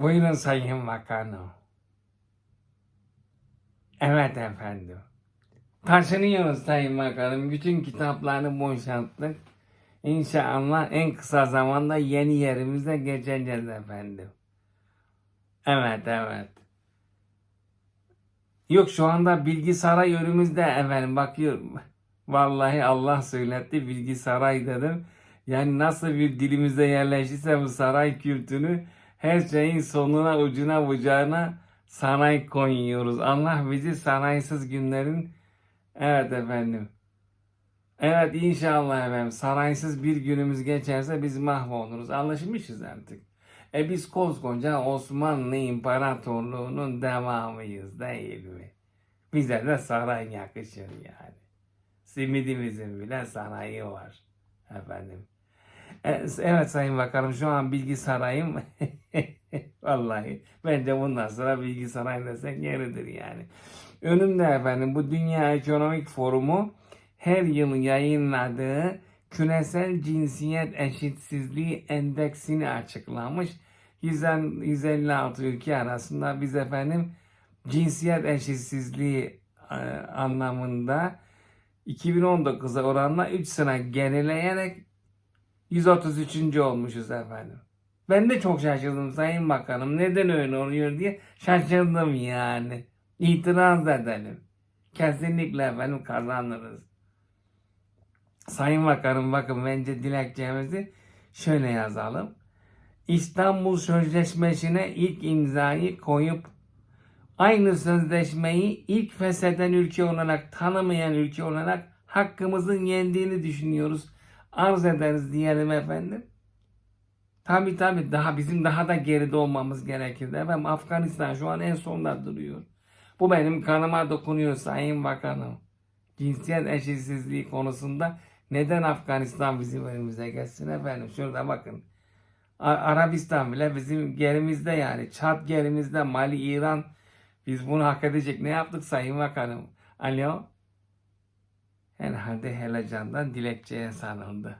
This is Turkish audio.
Buyurun Sayın Bakanım. Evet efendim. Taşınıyoruz Sayın Bakanım. Bütün kitaplarını boşalttık. İnşallah en kısa zamanda yeni yerimize geçeceğiz efendim. Evet evet. Yok şu anda bilgisaray önümüzde efendim bakıyorum. Vallahi Allah söyletti bilgisaray dedim. Yani nasıl bir dilimizde yerleştiyse bu saray kültürü her şeyin sonuna ucuna bucağına saray koyuyoruz. Allah bizi sanaysız günlerin evet efendim. Evet inşallah efendim sanaysız bir günümüz geçerse biz mahvoluruz. Alışmışız artık. E biz koskoca Osmanlı İmparatorluğu'nun devamıyız değil mi? Bize de saray yakışır yani. Simidimizin bile sarayı var efendim. E, Evet Sayın Bakanım şu an bilgi sarayım. Vallahi bence bundan sonra bilgi sarayı desek yeridir yani. Önümde efendim bu Dünya Ekonomik Forumu her yıl yayınladığı küresel cinsiyet eşitsizliği endeksini açıklamış. 150 156 ülke arasında biz efendim cinsiyet eşitsizliği e, anlamında 2019'a oranla 3 sıra gerileyerek 133. olmuşuz efendim. Ben de çok şaşırdım Sayın Bakanım. Neden öyle oluyor diye şaşırdım yani. İtiraz edelim. Kesinlikle efendim kazanırız. Sayın Bakanım bakın bence dilekçemizi şöyle yazalım. İstanbul Sözleşmesi'ne ilk imzayı koyup aynı sözleşmeyi ilk fesheden ülke olarak tanımayan ülke olarak hakkımızın yendiğini düşünüyoruz. Arz ederiz diyelim efendim. Tabi tabi daha bizim daha da geride olmamız gerekirdi. Efendim Afganistan şu an en sonda duruyor. Bu benim kanıma dokunuyor Sayın Bakanım. Cinsiyet eşitsizliği konusunda neden Afganistan bizim önümüze geçsin efendim? Şurada bakın. Arabistan bile bizim gerimizde yani. Çat gerimizde. Mali, İran. Biz bunu hak edecek ne yaptık Sayın Bakanım? Alo? Herhalde Helecan'dan dilekçeye sarıldı.